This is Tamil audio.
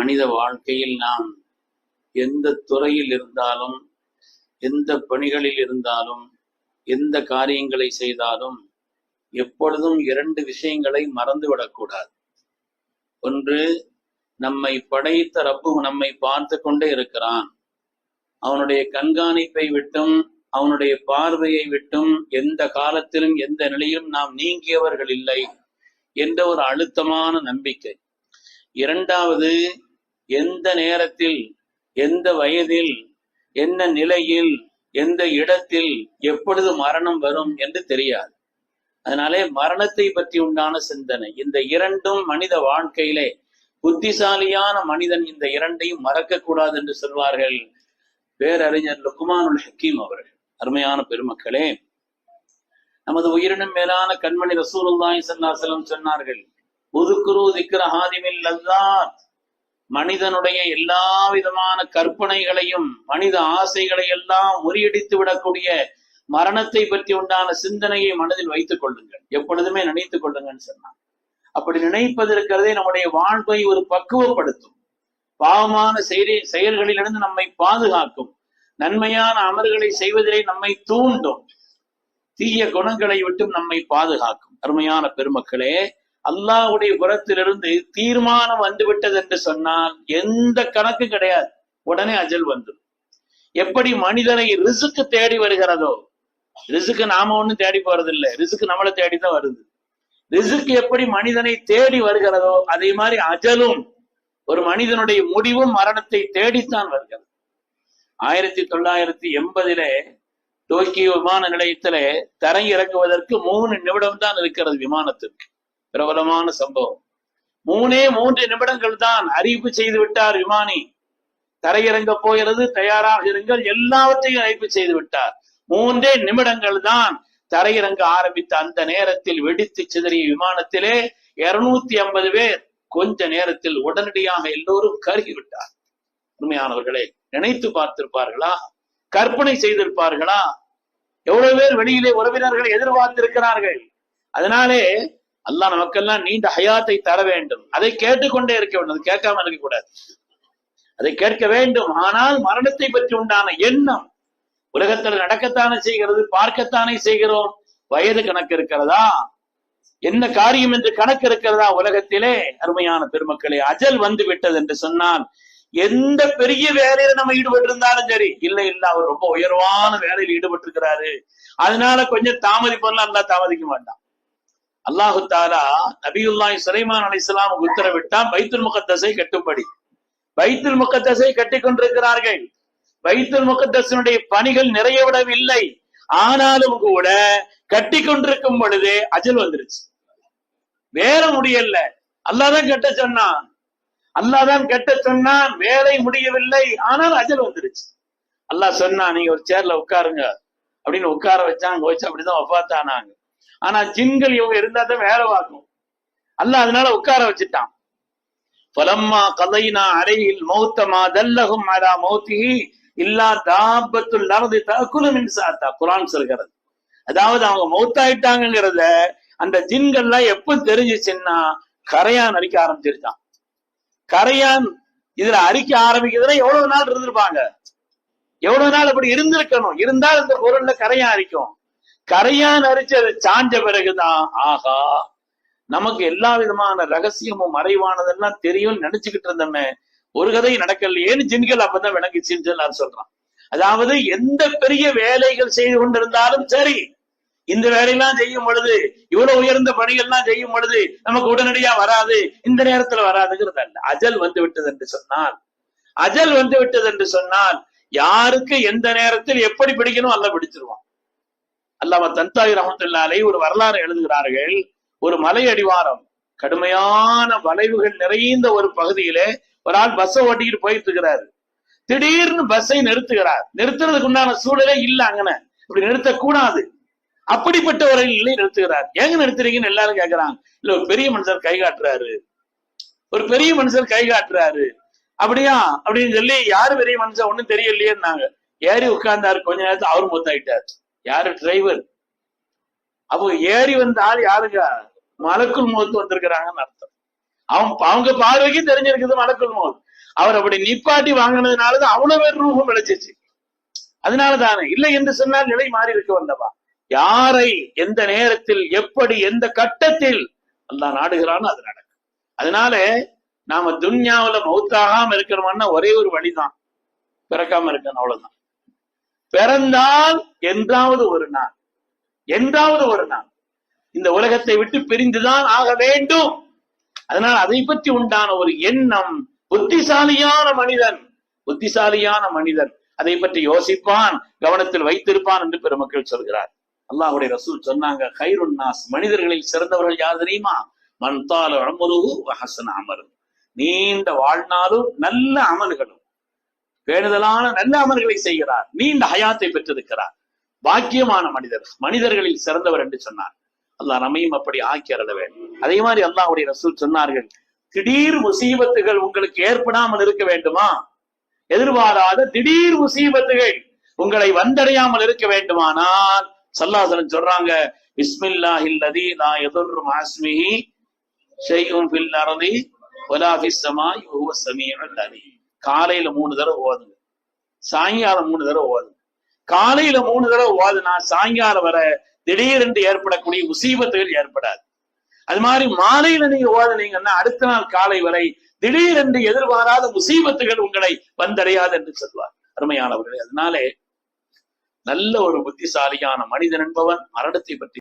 மனித வாழ்க்கையில் நாம் எந்த துறையில் இருந்தாலும் எந்த பணிகளில் இருந்தாலும் எந்த காரியங்களை செய்தாலும் எப்பொழுதும் இரண்டு விஷயங்களை மறந்துவிடக்கூடாது. ஒன்று நம்மை படைத்த ரப்பு நம்மை பார்த்து கொண்டே இருக்கிறான். அவனுடைய கண்காணிப்பை விட்டும் அவனுடைய பார்வையை விட்டும் எந்த காலத்திலும் எந்த நிலையிலும் நாம் நீங்கியவர்கள் இல்லை என்ற ஒரு அழுத்தமான நம்பிக்கை. இரண்டாவது எந்த நேரத்தில் எந்த வயதில் என்ன நிலையில் எந்த இடத்தில் எப்பொழுது மரணம் வரும் என்று தெரியாது. அதனாலே மரணத்தை பற்றி உண்டான சிந்தனை இந்த இரண்டும் மனித வாழ்க்கையிலே புத்திசாலியான மனிதன் இந்த இரண்டையும் மறக்க கூடாது என்று சொல்வார்கள் பேரறிஞர் லுக்குமானுல் ஹக்கீம் அவர்கள். அருமையான பெருமக்களே நமது உயிரினும் மேலான கண்மணி ரசூலுல்லாஹி ஸல்லல்லாஹு சொன்னார்கள் உதுக்குரு திக்ர ஹாதிமில் லல்லாத் மனிதனுடைய எல்லா விதமான கற்பனைகளையும் மனித ஆசைகளை எல்லாம் முறியடித்து விடக்கூடிய மரணத்தை பற்றி உண்டான சிந்தனையை மனதில் வைத்துக் கொள்ளுங்கள். எப்பொழுதுமே நினைத்துக் கொள்ளுங்கன்னு சொன்னான். அப்படி நினைப்பது இருக்கிறதே நம்முடைய வாழ்வை ஒரு பக்குவப்படுத்தும். பாவமான செயலி செயல்களிலிருந்து நம்மை பாதுகாக்கும். நன்மையான அமர்களை செய்வதிலே நம்மை தூண்டும். தீய குணங்களை விட்டும் நம்மை பாதுகாக்கும். அருமையான பெருமக்களே அல்லாஹுடைய புறத்திலிருந்து தீர்மானம் வந்துவிட்டது என்று சொன்னால் எந்த கணக்கு கிடையாது. உடனே அஜல் வந்துடும் எப்படி மனிதனை ரிசுக்கு தேடி வருகிறதோ ரிசுக்கு நாம ஒண்ணும் தேடி போறது இல்லை ரிசுக்கு நம்மளை தேடிதான் வருது. ரிசுக்கு எப்படி மனிதனை தேடி வருகிறதோ அதே மாதிரி அஜலும் ஒரு மனிதனுடைய முடிவும் மரணத்தை தேடித்தான் வருகிறது. ஆயிரத்தி தொள்ளாயிரத்தி எண்பதிலே டோக்கியோ விமான நிலையத்திலே தரங்கி இறக்குவதற்கு மூணு நிமிடம் தான் இருக்கிறது விமானத்திற்கு. பிரபலமான சம்பவம். மூணே மூன்று நிமிடங்கள் தான் அறிவிப்பு செய்து விட்டார் விமானி. தரையிறங்க போகிறது தயாராக இருங்கள் எல்லாவற்றையும் அறிவிப்பு செய்து விட்டார். மூன்றே நிமிடங்கள் தான் தரையிறங்க ஆரம்பித்த அந்த நேரத்தில் வெடித்து சிதறிய விமானத்திலே இருநூத்தி ஐம்பது பேர் கொஞ்ச நேரத்தில் உடனடியாக எல்லோரும் கருகி விட்டார். உண்மையானவர்களே நினைத்து பார்த்திருப்பார்களா? கற்பனை செய்திருப்பார்களா? எவ்வளவு பேர் வெளியிலே உறவினர்களை எதிர்பார்த்திருக்கிறார்கள். அதனாலே அல்லாஹ் நமக்கெல்லாம் நீண்ட ஹயாத்தை தர வேண்டும். அதை கேட்டுக்கொண்டே இருக்க வேண்டும். அது கேட்காம இருக்க கூடாது அதை கேட்க வேண்டும். ஆனால் மரணத்தை பற்றி உண்டான எண்ணம் உலகத்தில் நடக்கத்தானே செய்கிறது பார்க்கத்தானே செய்கிறோம். வயது கணக்கு இருக்கிறதா? என்ன காரியம் என்று கணக்கு இருக்கிறதா? உலகத்திலே அருமையான பெருமக்களே அஜல் வந்து விட்டது என்று சொன்னால் எந்த பெரிய வேலையில நம்ம ஈடுபட்டு இருந்தாலும் சரி இல்ல இல்ல அவர் ரொம்ப உயர்வான வேலையில் ஈடுபட்டு இருக்கிறாரு அதனால கொஞ்சம் தாமதிப்பெல்லாம் அல்லா தாமதிக்க மாட்டான். அல்லாஹு தாலா நபியுல்லாய் சுலைமான் அலிஸ்லாம் உத்தரவிட்டான் பைத்துல் முகத்தசை கட்டுப்படி பைத்துல் முகத்தசை கட்டி கொண்டிருக்கிறார்கள். பைத்துல் முகத்தசனுடைய பணிகள் நிறையவிடவில்லை. ஆனாலும் கூட கட்டி கொண்டிருக்கும் பொழுதே அஜல் வந்துருச்சு. வேற முடியல. அல்லாதான் கட்ட சொன்னான். அல்லாதான் கட்ட சொன்னான். வேலை முடியவில்லை. ஆனால் அஜல் வந்துருச்சு. அல்லாஹ் சொன்னா நீங்க ஒரு சேர்ல உட்காருங்க. அப்படின்னு உட்கார வச்சாங்க வச்சு அப்படிதான் ஒப்பாத்தானாங்க ஆனா ஜின்கள் இவங்க இருந்தா தான் வேலை பார்க்கும் அல்ல அதனால உட்கார வச்சுட்டான். பலம்மா கதைனா அறையில் மௌத்தமா தல்லகும் அலா மௌத்திஹி இல்லா தாபத்துல் நடந்து தகுலும் மின்சாத்தா குரான் சொல்கிறது. அதாவது அவங்க மௌத்தாயிட்டாங்கிறத அந்த ஜின்கள்லாம் எப்ப தெரிஞ்சிச்சுன்னா கரையான் அரிக்க ஆரம்பிச்சிருச்சான். கரையான் இதுல அரிக்க ஆரம்பிக்கிறதுனா எவ்வளவு நாள் இருந்திருப்பாங்க? எவ்வளவு நாள் அப்படி இருந்திருக்கணும்? இருந்தால் இந்த பொருள்ல கரையான் அரிக்கும். கரையான் அரிச்சு அதை சாஞ்ச பிறகுதான் ஆகா நமக்கு எல்லா விதமான ரகசியமும் மறைவானதெல்லாம் தெரியும் நினைச்சுக்கிட்டு இருந்தோமே ஒரு கதை நடக்கலையேன்னு ஜின்கள் அப்பதான் விளங்குச்சுன்னு நான் சொல்றான். அதாவது எந்த பெரிய வேலைகள் செய்து கொண்டிருந்தாலும் சரி இந்த வேலையெல்லாம் செய்யும் பொழுது இவ்வளவு உயர்ந்த பணிகள்லாம் செய்யும் பொழுது நமக்கு உடனடியா வராது இந்த நேரத்துல வராதுங்கிறது அல்ல. அஜல் வந்து விட்டது என்று சொன்னால் அஜல் வந்து விட்டது என்று சொன்னால் யாருக்கு எந்த நேரத்தில் எப்படி பிடிக்கணும் அல்ல பிடிச்சிருவான். அல்லாம தந்தாய் ரஹமத்துல்லாலை ஒரு வரலாறு எழுதுகிறார்கள். ஒரு மலை அடிவாரம் கடுமையான வளைவுகள் நிறைந்த ஒரு பகுதியிலே ஒரு ஆள் பஸ்ஸை ஓட்டிக்கிட்டு போயிட்டு இருக்கிறாரு. திடீர்னு பஸ்ஸை நிறுத்துகிறார். நிறுத்துறதுக்கு உண்டான சூழலே இல்ல அங்கன. இப்படி நிறுத்தக்கூடாது. அப்படிப்பட்ட ஒரு நிலை நிறுத்துகிறார். ஏங்க நிறுத்துறீங்கன்னு எல்லாரும் கேக்குறாங்க. இல்ல ஒரு பெரிய மனுஷர் கை காட்டுறாரு. ஒரு பெரிய மனுஷர் கை காட்டுறாரு. அப்படியா? அப்படின்னு சொல்லி யாரு பெரிய மனுஷன்? ஒண்ணும் தெரியலையேன்னாங்க. ஏறி உட்கார்ந்தாரு. கொஞ்ச நேரத்துல அவரும் மூத்தாயிட்டார் யாரு? டிரைவர் அவங்க ஏறி வந்த ஆள் யாருங்க? மலக்குள் முகத்து வந்திருக்கிறாங்கன்னு அர்த்தம். அவன் அவங்க பார்வைக்கு தெரிஞ்சிருக்குது மலக்குள் முகத் அவர் அப்படி நிப்பாட்டி வாங்கினதுனாலதான் அவ்வளவு பேர் ரூபம் விளைச்சிச்சு. அதனாலதானே இல்லை என்று சொன்னால் நிலை மாறி இருக்க வந்தவா யாரை எந்த நேரத்தில் எப்படி எந்த கட்டத்தில்? அல்லாஹ் நாடுகிறானோ அது நடக்கும். அதனால நாம துன்யாவில மௌத்தாகாம இருக்கிறோம்னா ஒரே ஒரு வழிதான். பிறக்காம இருக்கணும் அவ்வளவுதான். பிறந்தால் என்றாவது ஒரு நாள். என்றாவது ஒரு நாள். இந்த உலகத்தை விட்டு பிரிந்துதான் ஆக வேண்டும். அதனால் அதை பற்றி உண்டான ஒரு எண்ணம் புத்திசாலியான மனிதன் புத்திசாலியான மனிதன் அதை பற்றி யோசிப்பான் கவனத்தில் வைத்திருப்பான் என்று பெருமக்கள் சொல்கிறார். அல்லாஹுடைய ரசூல் சொன்னாங்க ஹைருன்னாஸ் மனிதர்களில் சிறந்தவர்கள் யார் தெரியுமா? மன்தால அமருகு ஹசன அமரு நீண்ட வாழ்நாளும் நல்ல அமல்களும் பேணுதலான நல்ல அமல்களை செய்கிறார். நீண்ட ஹயாத்தை பெற்றிருக்கிறார். பாக்கியமான மனிதர். மனிதர்களில் சிறந்தவர் என்று சொன்னார். அல்லாஹ் நம்மையும் அப்படி ஆக்கி அருள வேண்டும். அதே மாதிரி அல்லாஹுடைய ரசூல் சொன்னார்கள் திடீர் முசீபத்துகள் உங்களுக்கு ஏற்படாமல் இருக்க வேண்டுமா? எதிர்பாராத திடீர் முசீபத்துகள் உங்களை வந்தடையாமல் இருக்க வேண்டுமானால். சல்லாசனம் சொல்றாங்க பிஸ்மில்லாஹில் லதி லா யதுர் மாஸ்மிஹி ஷைஉம் ஃபில் அர்தி வலா ஃபிஸ் ஸமாய் வஹுவ அலீம். காலையில மூணு தடவை ஓதுங்க. சாயங்காலம் மூணு தடவை ஓதுங்க. காலையில மூணு தடவை ஓதுனா சாயங்காலம் வர திடீரென்று ஏற்படக்கூடிய முசீபத்துகள் ஏற்படாது. அது மாதிரி மாலையில நீங்க ஓதுனீங்கன்னா அடுத்த நாள் காலை வரை திடீரென்று எதிர்பாராத முசீபத்துகள் உங்களை வந்தடையாது என்று சொல்வார். அருமையானவர்களே அதனாலே நல்ல ஒரு புத்திசாலியான மனிதன் என்பவன் மரணத்தை பற்றி